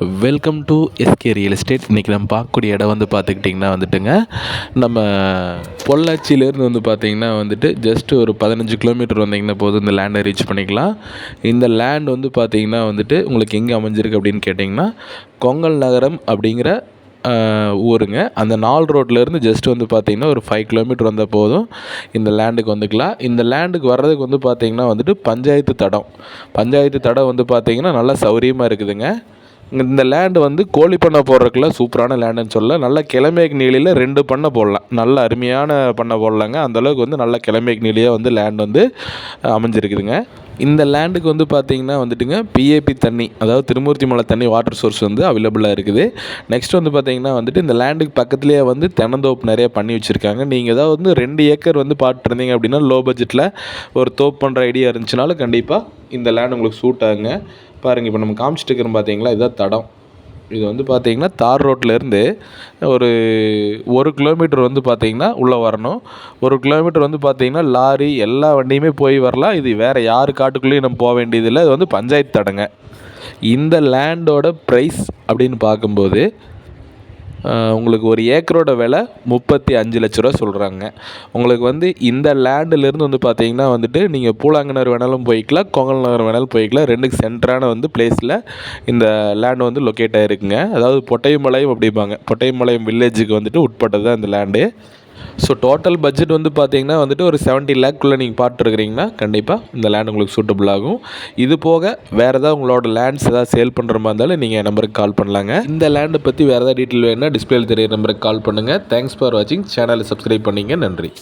Welcome to S K real estate இன்றைக்கி நம்ம பார்க்கக்கூடிய இடம் வந்து பார்த்துக்கிட்டிங்கன்னா வந்துட்டுங்க நம்ம பொள்ளாச்சியிலேருந்து வந்து பார்த்திங்கன்னா வந்துட்டு ஜஸ்ட் ஒரு பதினஞ்சு கிலோமீட்டர் வந்தீங்கன்னா போதும் இந்த லேண்டை ரீச் பண்ணிக்கலாம். இந்த லேண்ட் வந்து பார்த்திங்கன்னா வந்துட்டு உங்களுக்கு எங்கே அமைஞ்சிருக்கு அப்படின்னு கேட்டிங்கன்னா கொங்கல் நகரம் அப்படிங்கிற ஊருங்க. அந்த நாலு ரோட்லேருந்து ஜஸ்ட் வந்து பார்த்திங்கன்னா ஒரு ஃபைவ் கிலோமீட்டர் வந்தால் போதும். இந்த லேண்டுக்கு வந்துக்கலாம். இந்த லேண்டுக்கு வர்றதுக்கு வந்து பார்த்திங்கன்னா வந்துட்டு பஞ்சாயத்து தடம். பஞ்சாயத்து தடம் வந்து பார்த்திங்கன்னா நல்லா சௌரியமாக இருக்குதுங்க. இந்த லேண்டு வந்து கோழி பண்ணை போடுறதுக்குலாம் சூப்பரான லேண்டுன்னு சொல்லலாம் நல்ல கிழமைக்கு நீளியில் ரெண்டு பண்ணை போடலாம். நல்ல அருமையான பண்ணை போடலாங்க. அந்தளவுக்கு வந்து நல்ல கிழமைக்கு நீளியாக வந்து லேண்ட் வந்து அமைஞ்சிருக்குதுங்க. இந்த லேண்டுக்கு வந்து பார்த்தீங்கன்னா வந்துட்டுங்க பிஏபி தண்ணி அதாவது திருமூர்த்தி மலை தண்ணி வாட்டர் சோர்ஸ் வந்து அவைலபிளாக இருக்குது. நெக்ஸ்ட் வந்து பார்த்தீங்கன்னா வந்துட்டு இந்த லேண்டுக்கு பக்கத்துலேயே வந்து தென்னந்தோப்பு நிறைய பண்ணி வச்சுருக்காங்க. நீங்கள் ஏதாவது வந்து ரெண்டு ஏக்கர் வந்து பார்த்துருந்தீங்க அப்படின்னா லோ பட்ஜெட்டில் ஒரு தோப்பு பண்ணுற ஐடியா இருந்துச்சுனாலும் கண்டிப்பாக இந்த லேண்ட் உங்களுக்கு சூட் ஆகுங்க. பாருங்கள் இப்போ நம்ம காமிச்சிட்டு இருக்கிறோம் பார்த்தீங்களா இதான் தடம். இது வந்து பார்த்தீங்கன்னா தார் ரோட்லேருந்து ஒரு ஒரு கிலோமீட்டர் வந்து பார்த்தீங்கன்னா உள்ளே வரணும். ஒரு கிலோமீட்டர் வந்து பார்த்தீங்கன்னா லாரி எல்லா வண்டியுமே போய் வரலாம். இது வேறு யார் காட்டுக்குள்ளேயும் நம்ம போக வேண்டியதில்லை. இது வந்து பஞ்சாயத்து தடங்க. இந்த லேண்டோட ப்ரைஸ் அப்படின்னு பார்க்கும்போது உங்களுக்கு ஒரு ஏக்கரோட விலை முப்பத்தி அஞ்சு லட்ச ரூபா சொல்கிறாங்க உங்களுக்கு வந்து இந்த லேண்டுலேருந்து வந்து பார்த்தீங்கன்னா வந்துட்டு நீங்கள் பூலாங்கனர் வேணாலும் போய்க்கலாம் கொங்கல் நகர் வேணாலும் போய்க்கலாம். ரெண்டுக்கு சென்டரான வந்து பிளேஸில் இந்த லேண்ட் வந்து லொக்கேட் ஆகிருக்குங்க அதாவது பொட்டையம்பாளையம் அப்படிம்பாங்க. பொட்டையம்பாளையம் வில்லேஜுக்கு வந்துட்டு உட்பட்டது தான் இந்த லேண்டு ஸோ டோட்டல் பட்ஜெட் வந்து பார்த்தீங்கன்னா வந்துட்டு ஒரு செவன்ட்டி லேக்குள்ளே நீங்கள் பார்த்துருக்குறீங்கன்னா கண்டிப்பாக இந்த லேண்ட் உங்களுக்கு சூட்டபிள் ஆகும். இது போக வேறு ஏதாவது உங்களோட லேண்ட்ஸ் ஏதாவது சேல் பண்ணுற மாதிரி இருந்தாலும் நீங்கள் என் நம்பருக்கு கால் பண்ணலாங்க. இந்த லேண்டை பற்றி வேறு ஏதாவது டீட்டெயில் வேணுன்னா டிஸ்பிளேயில் தெரிய நம்பருக்கு கால் பண்ணுங்கள் தேங்க்ஸ் ஃபார் வாட்சிங் சேனலை சப்ஸ்கிரைப் பண்ணிங்க. நன்றி.